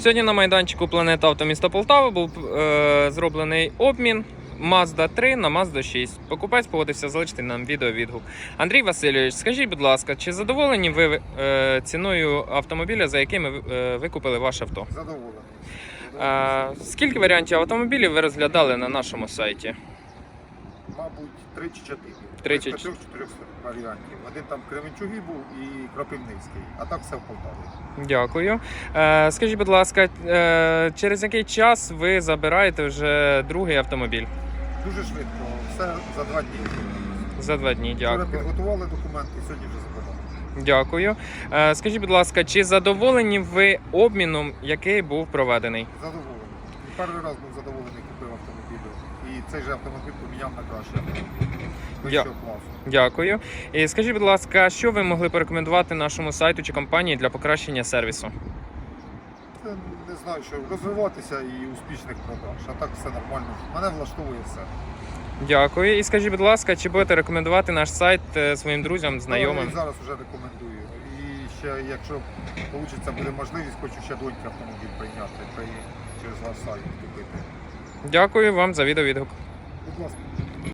Сьогодні на майданчику Планета Авто міста Полтава був е, зроблений обмін Mazda 3 на Mazda 6. Покупець погодився залишити нам відеовідгук. Андрій Васильович, скажіть, будь ласка, чи задоволені ви е, ціною автомобіля, за яким ви, е, ви купили ваше авто? Задоволений. Е, скільки варіантів автомобілів ви розглядали на нашому сайті? Мабуть, три чи чотири. Три чи чотирьох варіантів. Один там Кременчугі був і Кропивницький, а так все в Полтаві. Dякую. Е, скажіть, будь ласка, е, через який час ви забираєте вже другий автомобіль? Дуже швидко, все за два дні. За два дні. Вчора Дякую. підготували документи, сьогодні вже забрали. Дякую. Е, Скажіть, будь ласка, чи задоволені ви обміном, який був проведений? Задоволений. Перший раз був задоволений, купив автомобіль. І цей же автомобіль поміняв на кращий автомобіль. Вищого. Дякую. І скажіть, будь ласка, що ви могли порекомендувати нашому сайту чи компанії для покращення сервісу? Це не знаю, що розвиватися і успішних продаж. А так все нормально. Мене влаштовує все. Дякую. І скажіть, будь ласка, чи будете рекомендувати наш сайт е, своїм друзям, знайомим? і зараз вже рекомендую. І ще, якщо вийде, буде можливість, хочу ще доньки автомобіль прийняти та через наш сайт купити. Дякую вам за відеовідгук. Будь ласка.